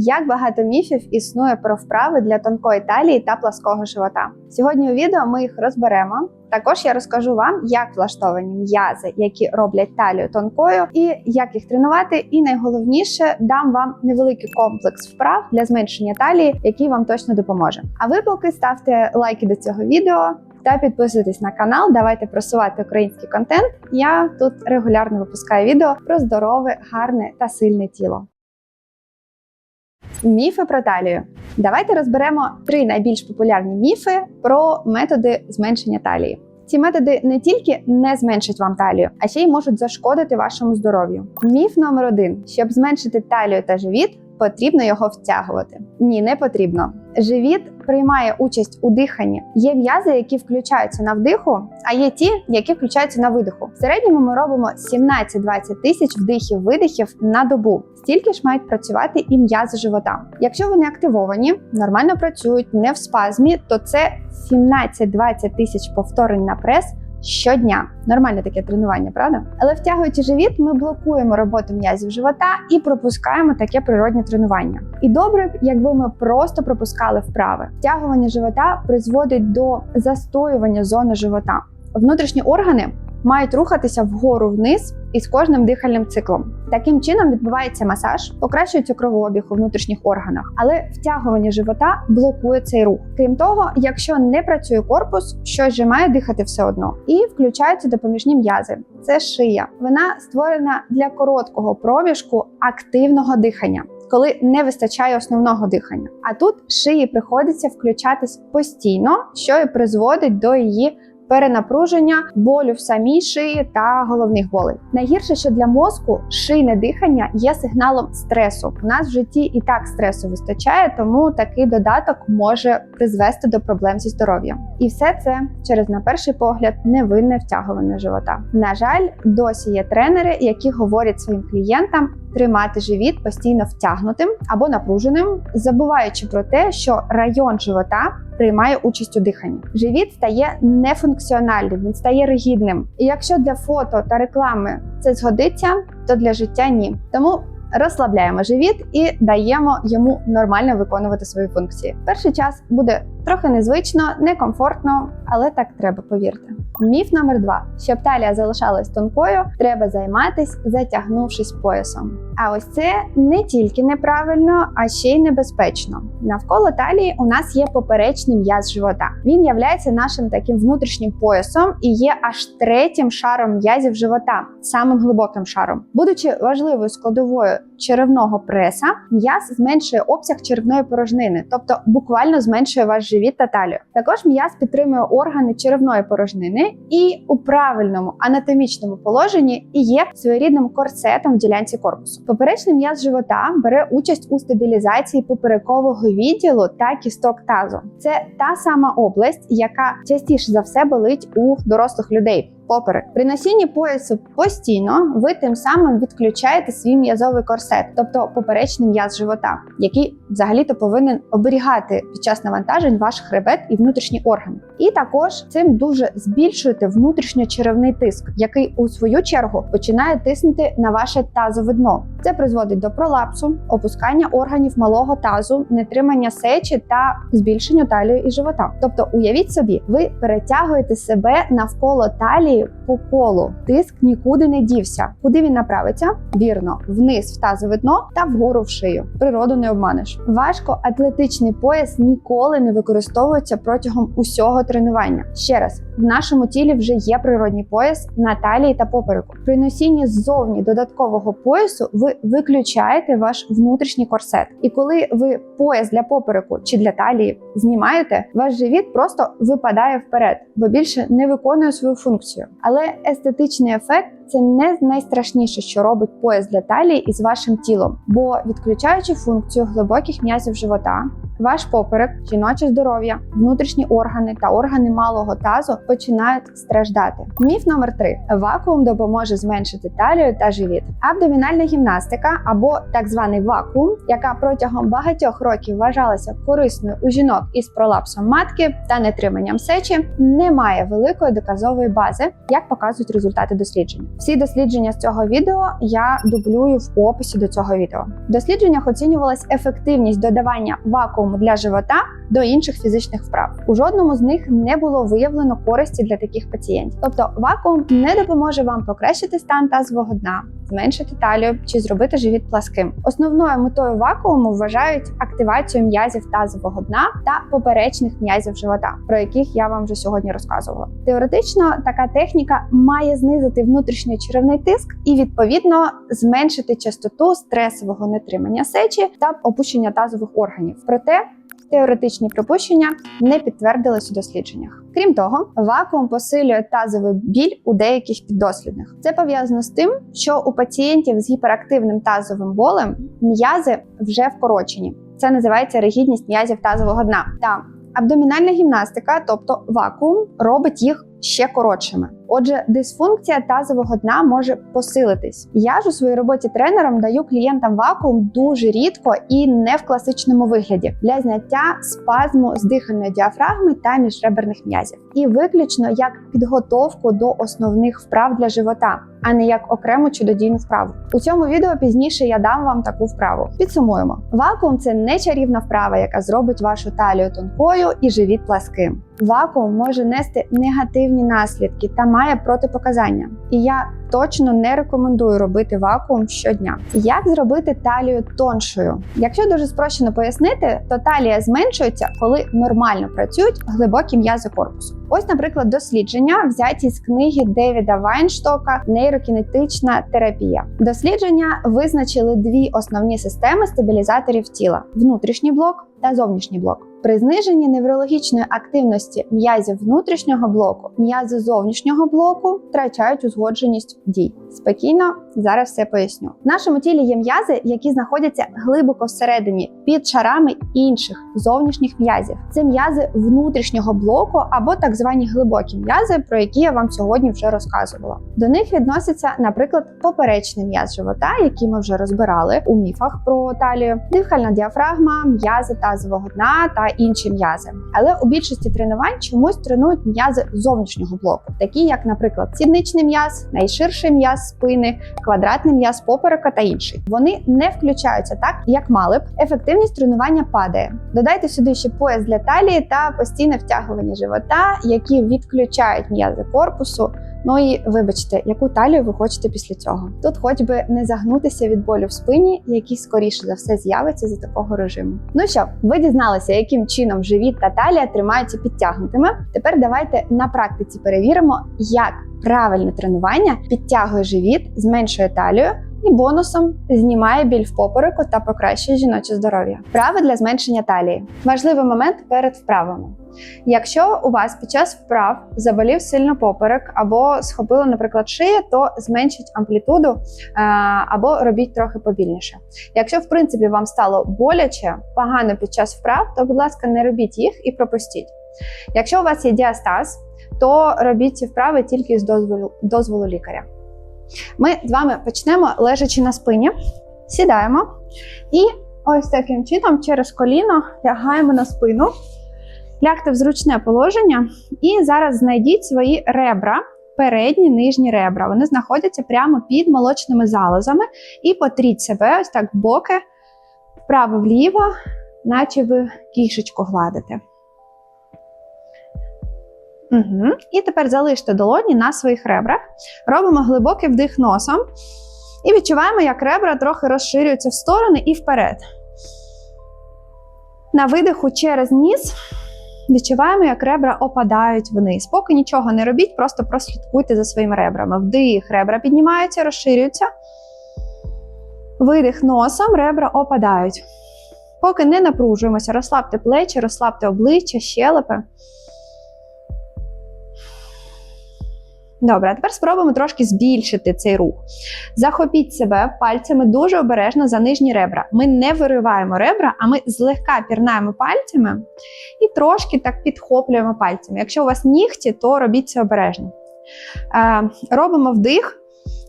Як багато міфів існує про вправи для тонкої талії та плаского живота. Сьогодні у відео ми їх розберемо. Також я розкажу вам, як влаштовані м'язи, які роблять талію тонкою, і як їх тренувати. І найголовніше дам вам невеликий комплекс вправ для зменшення талії, який вам точно допоможе. А ви поки ставте лайки до цього відео. Та підписуйтесь на канал, давайте просувати український контент. Я тут регулярно випускаю відео про здорове, гарне та сильне тіло. Міфи про талію. Давайте розберемо три найбільш популярні міфи про методи зменшення талії. Ці методи не тільки не зменшать вам талію, а ще й можуть зашкодити вашому здоров'ю. Міф номер один: щоб зменшити талію та живіт, потрібно його втягувати. Ні, не потрібно. Живіт приймає участь у диханні. Є м'язи, які включаються на вдиху, а є ті, які включаються на видиху. В середньому ми робимо 17-20 тисяч вдихів-видихів на добу. Стільки ж мають працювати і м'язи живота. Якщо вони активовані, нормально працюють, не в спазмі, то це 17-20 тисяч повторень на прес. Щодня нормальне таке тренування, правда? Але втягуючи живіт, ми блокуємо роботу м'язів живота і пропускаємо таке природне тренування. І добре б, якби ми просто пропускали вправи. Втягування живота призводить до застоювання зони живота. Внутрішні органи мають рухатися вгору вниз із кожним дихальним циклом. Таким чином відбувається масаж, покращується кровообіг у внутрішніх органах, але втягування живота блокує цей рух. Крім того, якщо не працює корпус, щось же має дихати все одно. І включаються допоміжні м'язи. Це шия. Вона створена для короткого проміжку активного дихання. Коли не вистачає основного дихання, а тут шиї приходиться включатись постійно, що і призводить до її перенапруження, болю в самій шиї та головних болей. Найгірше, що для мозку шийне дихання є сигналом стресу. У нас в житті і так стресу вистачає, тому такий додаток може призвести до проблем зі здоров'ям. І все це через, на перший погляд, невинне втягування живота. На жаль, досі є тренери, які говорять своїм клієнтам. Тримати живіт постійно втягнутим або напруженим, забуваючи про те, що район живота приймає участь у диханні. Живіт стає нефункціональним, він стає ригідним. І якщо для фото та реклами це згодиться, то для життя ні. Тому розслабляємо живіт і даємо йому нормально виконувати свої функції. Перший час буде трохи незвично, некомфортно, але так треба, повірте. Міф номер два: щоб талія залишалась тонкою, треба займатись, затягнувшись поясом. А ось це не тільки неправильно, а ще й небезпечно. Навколо талії у нас є поперечний м'яз живота. Він являється нашим таким внутрішнім поясом і є аж третім шаром м'язів живота, самим глибоким шаром. Будучи важливою складовою черевного преса, м'яз зменшує обсяг черевної порожнини, тобто буквально зменшує ваш живіт та талію. Також м'яз підтримує органи черевної порожнини і у правильному анатомічному положенні і є своєрідним корсетом в ділянці корпусу. Поперечний м'яз живота бере участь у стабілізації поперекового відділу та кісток тазу. Це та сама область, яка частіше за все болить у дорослих людей. Поперек при носінні поясу постійно ви тим самим відключаєте свій м'язовий корсет, тобто поперечний м'яз живота, який взагалі-то повинен оберігати під час навантажень ваш хребет і внутрішні органи. І також цим дуже збільшуєте внутрішньочеревний тиск, який у свою чергу починає тиснути на ваше тазове дно. Це призводить до пролапсу, опускання органів малого тазу, нетримання сечі та збільшенню талії і живота. Тобто, уявіть собі, ви перетягуєте себе навколо талії по колу. Тиск нікуди не дівся. Куди він направиться? Вірно, вниз в тазове дно та вгору в шию. Природу не обманеш. Важко атлетичний пояс ніколи не використовується протягом усього тренування. Ще раз, в нашому тілі вже є природній пояс на талії та попереку. При носінні ззовні додаткового поясу ви виключаєте ваш внутрішній корсет. І коли ви пояс для попереку чи для талії знімаєте, ваш живіт просто випадає вперед, бо більше не виконує свою функцію. Але естетичний ефект це не найстрашніше, що робить пояс для талії із вашим тілом, бо відключаючи функцію глибоких м'язів живота, Ваш поперек, жіноче здоров'я, внутрішні органи та органи малого тазу починають страждати. Міф номер три: вакуум допоможе зменшити талію та живіт. Абдомінальна гімнастика або так званий вакуум, яка протягом багатьох років вважалася корисною у жінок із пролапсом матки та нетриманням сечі, не має великої доказової бази, як показують результати досліджень. Всі дослідження з цього відео я дублюю в описі до цього відео. В дослідженнях оцінювалась ефективність додавання вакууму для живота до інших фізичних вправ. У жодному з них не було виявлено користі для таких пацієнтів. Тобто вакуум не допоможе вам покращити стан тазового дна, зменшити талію чи зробити живіт пласким. Основною метою вакууму вважають активацію м'язів тазового дна та поперечних м'язів живота, про яких я вам вже сьогодні розказувала. Теоретично така техніка має знизити внутрішній черевний тиск і відповідно зменшити частоту стресового нетримання сечі та опущення тазових органів. Проте Теоретичні припущення не підтвердились у дослідженнях. Крім того, вакуум посилює тазовий біль у деяких піддослідних. Це пов'язано з тим, що у пацієнтів з гіперактивним тазовим болем м'язи вже вкорочені. Це називається ригідність м'язів тазового дна. Та абдомінальна гімнастика, тобто вакуум, робить їх ще коротшими. Отже, дисфункція тазового дна може посилитись. Я ж у своїй роботі тренером даю клієнтам вакуум дуже рідко і не в класичному вигляді для зняття спазму з дихальної діафрагми та міжреберних м'язів, і виключно як підготовку до основних вправ для живота, а не як окрему чудодійну вправу. У цьому відео пізніше я дам вам таку вправу. Підсумуємо: вакуум це не чарівна вправа, яка зробить вашу талію тонкою і живіт пласким. Вакуум може нести негативні наслідки та має протипоказання. І я точно не рекомендую робити вакуум щодня. Як зробити талію тоншою? Якщо дуже спрощено пояснити, то талія зменшується, коли нормально працюють глибокі м'язи корпусу. Ось, наприклад, дослідження взяті з книги Девіда Вайнштока Нейрокінетична терапія. Дослідження визначили дві основні системи стабілізаторів тіла: внутрішній блок та зовнішній блок. При зниженні неврологічної активності м'язів внутрішнього блоку, м'язи зовнішнього блоку втрачають узгодженість дій. Спокійно зараз все поясню. В нашому тілі є м'язи, які знаходяться глибоко всередині під шарами інших зовнішніх м'язів. Це м'язи внутрішнього блоку або так звані глибокі м'язи, про які я вам сьогодні вже розказувала. До них відноситься, наприклад, поперечний м'яз живота, який ми вже розбирали у міфах про талію, дихальна діафрагма, м'язи тазового дна та інші м'язи. Але у більшості тренувань чомусь тренують м'язи зовнішнього блоку, такі як, наприклад, сідничний м'яз, найширший м'яз спини, квадратний м'яз поперека та інший. Вони не включаються так, як мали б. Ефективність тренування падає. Додайте сюди ще пояс для талії та постійне втягування живота, які відключають м'язи корпусу. Ну і вибачте, яку талію ви хочете після цього. Тут хоч би не загнутися від болю в спині, який скоріше за все з'явиться за такого режиму. Ну що, ви дізналися, яким чином живіт та талія тримаються підтягнутими. Тепер давайте на практиці перевіримо, як правильне тренування підтягує живіт, зменшує талію. І бонусом знімає біль в попереку та покращує жіноче здоров'я. Вправи для зменшення талії. Важливий момент перед вправами. Якщо у вас під час вправ заболів сильно поперек або схопило, наприклад, шия, то зменшіть амплітуду е, або робіть трохи побільніше. Якщо, в принципі, вам стало боляче, погано під час вправ, то, будь ласка, не робіть їх і пропустіть. Якщо у вас є діастаз, то робіть ці вправи тільки з дозволу, дозволу лікаря. Ми з вами почнемо лежачи на спині, сідаємо і ось таким чином через коліно лягаємо на спину. Лягте в зручне положення і зараз знайдіть свої ребра, передні нижні ребра. Вони знаходяться прямо під молочними залозами. І потріть себе ось так боки, вправо-вліво, наче ви кішечку гладите. Угу. І тепер залиште долоні на своїх ребрах. Робимо глибокий вдих носом. І відчуваємо, як ребра трохи розширюються в сторони і вперед. На видиху через ніс відчуваємо, як ребра опадають вниз. Поки нічого не робіть, просто прослідкуйте за своїми ребрами. Вдих, ребра піднімаються, розширюються. Видих носом, ребра опадають. Поки не напружуємося, розслабте плечі, розслабте обличчя, щелепи. Добре, а тепер спробуємо трошки збільшити цей рух. Захопіть себе пальцями дуже обережно за нижні ребра. Ми не вириваємо ребра, а ми злегка пірнаємо пальцями і трошки так підхоплюємо пальцями. Якщо у вас нігті, то робіть це обережно. Е, робимо вдих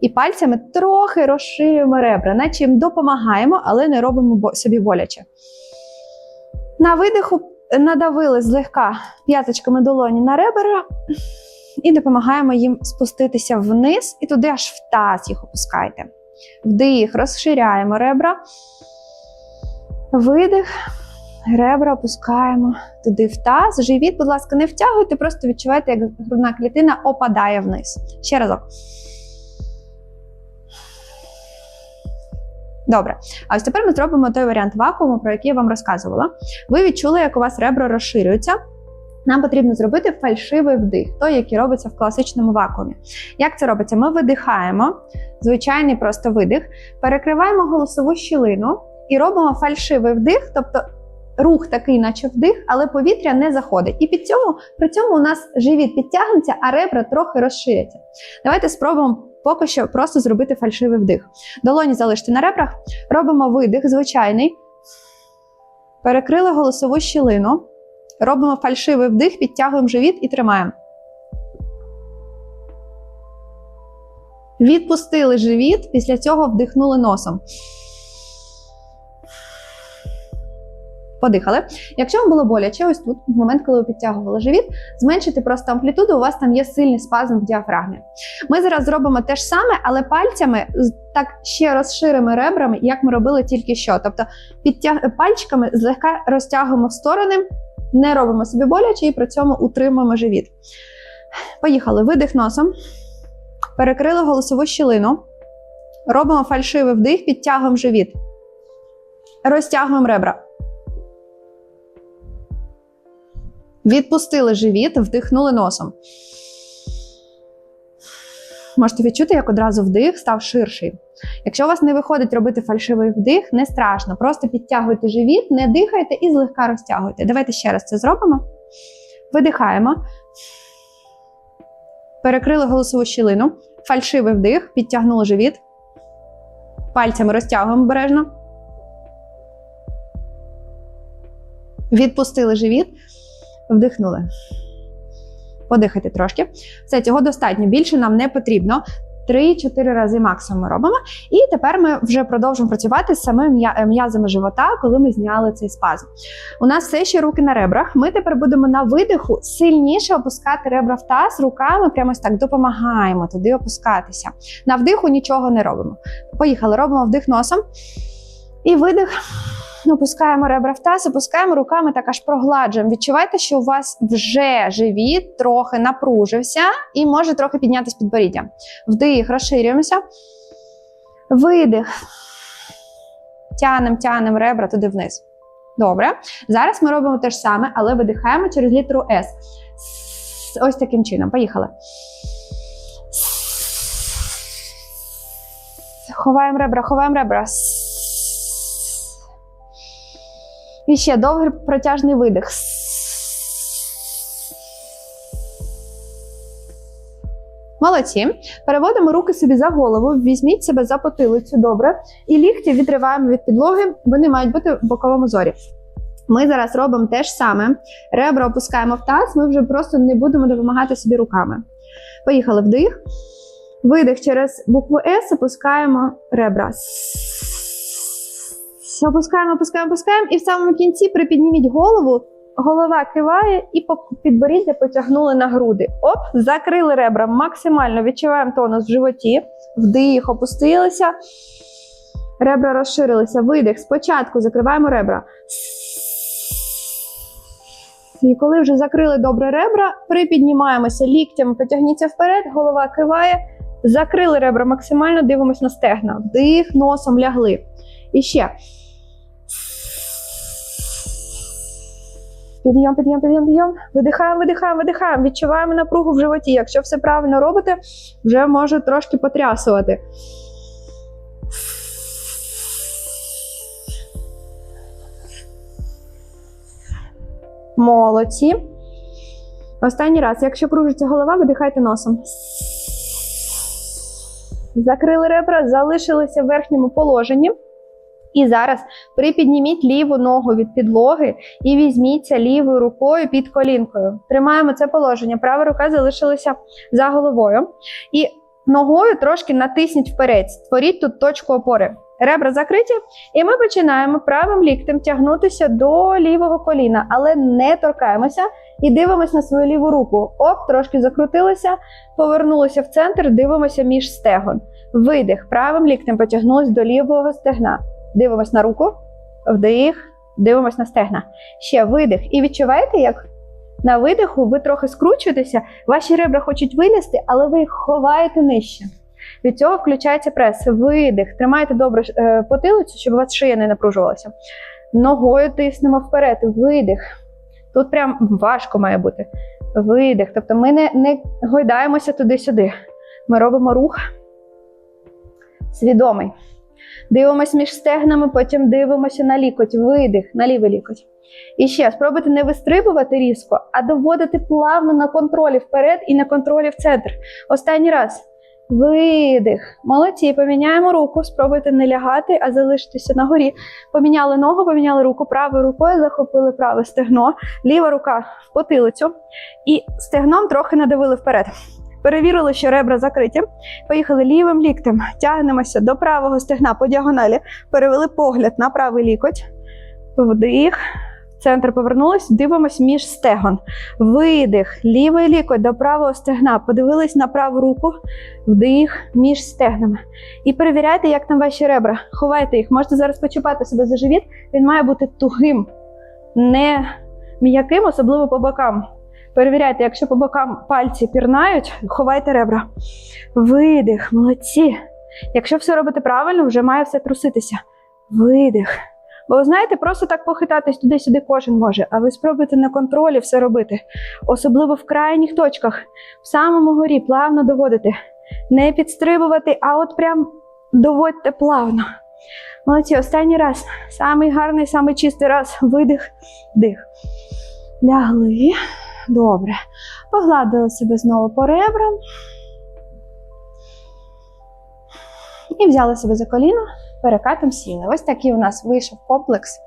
і пальцями трохи розширюємо ребра, наче їм допомагаємо, але не робимо собі боляче. На видиху надавили злегка п'яточками долоні на ребра і допомагаємо їм спуститися вниз і туди аж в таз їх опускайте. Вдих, розширяємо ребра. Видих, ребра опускаємо туди в таз. Живіт, будь ласка, не втягуйте, просто відчувайте, як грудна клітина опадає вниз. Ще разок. Добре, а ось тепер ми зробимо той варіант вакууму, про який я вам розказувала. Ви відчули, як у вас ребра розширюються. Нам потрібно зробити фальшивий вдих, той, який робиться в класичному вакуумі. Як це робиться? Ми видихаємо, звичайний просто видих, перекриваємо голосову щілину і робимо фальшивий вдих, тобто рух такий, наче вдих, але повітря не заходить. І під цьому при цьому у нас живіт підтягнеться, а ребра трохи розширяться. Давайте спробуємо поки що просто зробити фальшивий вдих. Долоні залиште на ребрах, робимо видих, звичайний. Перекрили голосову щілину. Робимо фальшивий вдих, підтягуємо живіт і тримаємо. Відпустили живіт, після цього вдихнули носом. Подихали. Якщо вам було боляче, ось тут, в момент, коли ви підтягували живіт, зменшити просто амплітуду, у вас там є сильний спазм в діафрагмі. Ми зараз зробимо те ж саме, але пальцями так ще розширимо ребрами, як ми робили тільки що. Тобто підтяг... пальчиками злегка розтягуємо в сторони, не робимо собі боляче і при цьому утримуємо живіт. Поїхали. Видих носом. Перекрили голосову щілину. Робимо фальшивий вдих, підтягуємо живіт. Розтягуємо ребра. Відпустили живіт, вдихнули носом. Можете відчути, як одразу вдих став ширший. Якщо у вас не виходить робити фальшивий вдих, не страшно. Просто підтягуйте живіт, не дихайте і злегка розтягуйте. Давайте ще раз це зробимо. Видихаємо. Перекрили голосову щілину. Фальшивий вдих, підтягнули живіт. Пальцями розтягуємо обережно. Відпустили живіт. Вдихнули. Подихайте трошки. Все, цього достатньо. Більше нам не потрібно. 3-4 рази максимум ми робимо. І тепер ми вже продовжимо працювати з самими м'язами живота, коли ми зняли цей спазм. У нас все ще руки на ребрах. Ми тепер будемо на видиху сильніше опускати ребра в таз руками, прямо ось так допомагаємо туди опускатися. На вдиху нічого не робимо. Поїхали, робимо вдих носом і видих. Опускаємо ребра в таз, опускаємо руками, так аж прогладжуємо. Відчувайте, що у вас вже живіт трохи напружився і може трохи піднятися підборіддя. Вдих, розширюємося. Видих. Тянемо, тянемо ребра туди вниз. Добре. Зараз ми робимо те ж саме, але видихаємо через літеру С- Ось таким чином. Поїхали. Ховаємо ребра, ховаємо ребра. І ще довгий протяжний видих. Молодці. Переводимо руки собі за голову, візьміть себе за потилицю добре. І лікті відриваємо від підлоги, вони мають бути в боковому зорі. Ми зараз робимо те ж саме. Ребра опускаємо в таз, ми вже просто не будемо допомагати собі руками. Поїхали вдих. Видих через букву С, опускаємо ребра. Опускаємо, опускаємо, опускаємо. І в самому кінці припідніміть голову. Голова киває і підборіддя потягнули на груди. Оп, закрили ребра. Максимально відчуваємо тонус в животі. Вдих, опустилися. Ребра розширилися. Видих. Спочатку закриваємо ребра. І коли вже закрили добре ребра, припіднімаємося ліктями, потягніться вперед, голова киває. Закрили ребра максимально, дивимося на стегна. Вдих, носом лягли. І ще. Підйом, підйом, підйом, підйом. Видихаємо, видихаємо, видихаємо. Відчуваємо напругу в животі. Якщо все правильно робите, вже може трошки потрясувати. Молодці. Останній раз. Якщо кружиться голова, видихайте носом. Закрили ребра, залишилися в верхньому положенні. І зараз припідніміть ліву ногу від підлоги і візьміться лівою рукою під колінкою. Тримаємо це положення. Права рука залишилася за головою. І ногою трошки натисніть вперед. Створіть тут точку опори. Ребра закриті, і ми починаємо правим ліктем тягнутися до лівого коліна, але не торкаємося і дивимося на свою ліву руку. Оп, трошки закрутилися, повернулися в центр, дивимося між стегон. Видих. Правим ліктем потягнулись до лівого стегна. Дивимось на руку, вдих, дивимось на стегна. Ще видих. І відчуваєте, як на видиху ви трохи скручуєтеся, ваші ребра хочуть вилізти, але ви їх ховаєте нижче. Від цього включається прес. Видих. Тримайте добре е, потилицю, щоб у вас шия не напружувалася. Ногою тиснемо вперед. Видих. Тут прям важко має бути. Видих. Тобто ми не, не гойдаємося туди-сюди. Ми робимо рух свідомий. Дивимося між стегнами, потім дивимося на лікоть. Видих, на лівий лікоть. І ще спробуйте не вистрибувати різко, а доводити плавно на контролі вперед і на контролі в центр. Останній раз. Видих. Молодці. Поміняємо руку. Спробуйте не лягати, а залишитися на горі. Поміняли ногу, поміняли руку правою рукою, захопили праве стегно, ліва рука в потилицю і стегном трохи надавили вперед. Перевірили, що ребра закриті. Поїхали лівим ліктем. Тягнемося до правого стегна по діагоналі. Перевели погляд на правий лікоть. Вдих. Центр повернулись, дивимось між стегон. Видих. Лівий лікоть до правого стегна. Подивились на праву руку. Вдих між стегнами. І перевіряйте, як там ваші ребра. Ховайте їх. Можете зараз почіпати себе за живіт. Він має бути тугим, не м'яким, особливо по бокам. Перевіряйте, якщо по бокам пальці пірнають, ховайте ребра. Видих, молодці. Якщо все робите правильно, вже має все труситися. Видих. Бо ви знаєте, просто так похитатись туди-сюди кожен може, а ви спробуйте на контролі все робити, особливо в крайніх точках, в самому горі, плавно доводити. Не підстрибувати, а от прям доводьте плавно. Молодці, останній раз. Самий гарний, самий чистий раз. Видих, дих. Лягли. Добре. Погладили себе знову по ребрам. І взяли себе за коліно, перекатом сіли. Ось такий у нас вийшов комплекс,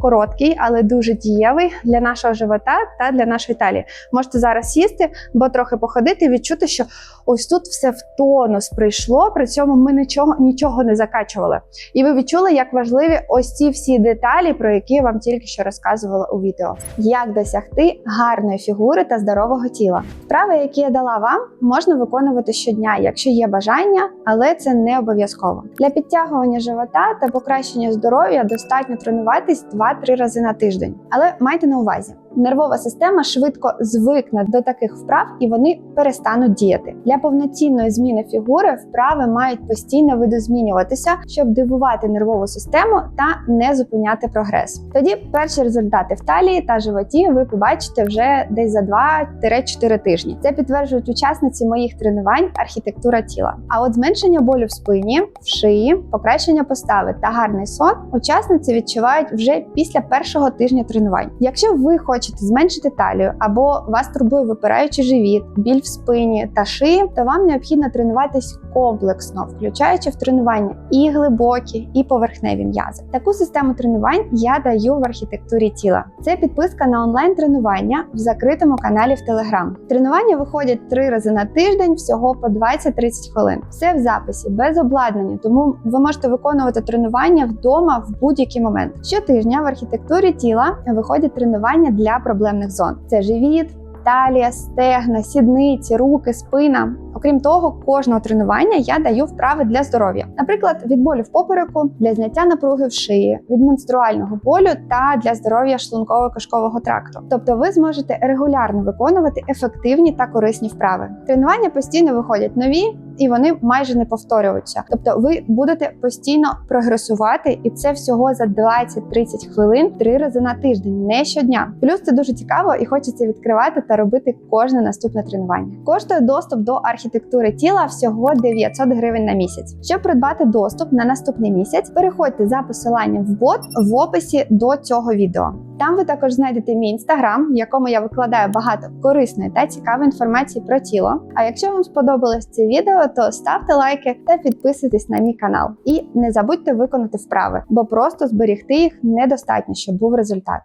короткий, але дуже дієвий для нашого живота та для нашої талії. Можете зараз сісти, бо трохи походити відчути, що ось тут все в тонус прийшло, при цьому ми нічого, нічого не закачували. І ви відчули, як важливі ось ці всі деталі, про які я вам тільки що розказувала у відео. Як досягти гарної фігури та здорового тіла. Вправи, які я дала вам, можна виконувати щодня, якщо є бажання, але це не обов'язково. Для підтягування живота та покращення здоров'я достатньо тренуватись 2-3 рази на тиждень. Але майте на увазі. Нервова система швидко звикне до таких вправ і вони перестануть діяти. Для повноцінної зміни фігури вправи мають постійно видозмінюватися, щоб дивувати нервову систему та не зупиняти прогрес. Тоді перші результати в талії та животі ви побачите вже десь за 2-4 тижні. Це підтверджують учасниці моїх тренувань архітектура тіла. А от зменшення болю в спині, в шиї, покращення постави та гарний сон учасниці відчувають вже після першого тижня тренувань. Якщо ви хочете зменшити талію або вас турбує випираючий живіт, біль в спині та шиї, то вам необхідно тренуватись комплексно, включаючи в тренування і глибокі, і поверхневі м'язи. Таку систему тренувань я даю в архітектурі тіла. Це підписка на онлайн-тренування в закритому каналі в Телеграм. Тренування виходять три рази на тиждень, всього по 20-30 хвилин. Все в записі, без обладнання, тому ви можете виконувати тренування вдома в будь-який момент. Щотижня в архітектурі тіла виходять тренування для проблемних зон: це живіт. Талія, стегна, сідниці, руки, спина. Окрім того, кожного тренування я даю вправи для здоров'я, наприклад, від болю в попереку, для зняття напруги в шиї, від менструального болю та для здоров'я шлунково-кишкового тракту. Тобто, ви зможете регулярно виконувати ефективні та корисні вправи. Тренування постійно виходять нові. І вони майже не повторюються. Тобто, ви будете постійно прогресувати, і це всього за 20-30 хвилин три рази на тиждень, не щодня. Плюс це дуже цікаво і хочеться відкривати та робити кожне наступне тренування. Коштує доступ до архітектури архітектури тіла всього 900 гривень на місяць. Щоб придбати доступ на наступний місяць, переходьте за посиланням в бот в описі до цього відео. Там ви також знайдете мій інстаграм, в якому я викладаю багато корисної та цікавої інформації про тіло. А якщо вам сподобалось це відео, то ставте лайки та підписуйтесь на мій канал. І не забудьте виконати вправи, бо просто зберігти їх недостатньо, щоб був результат.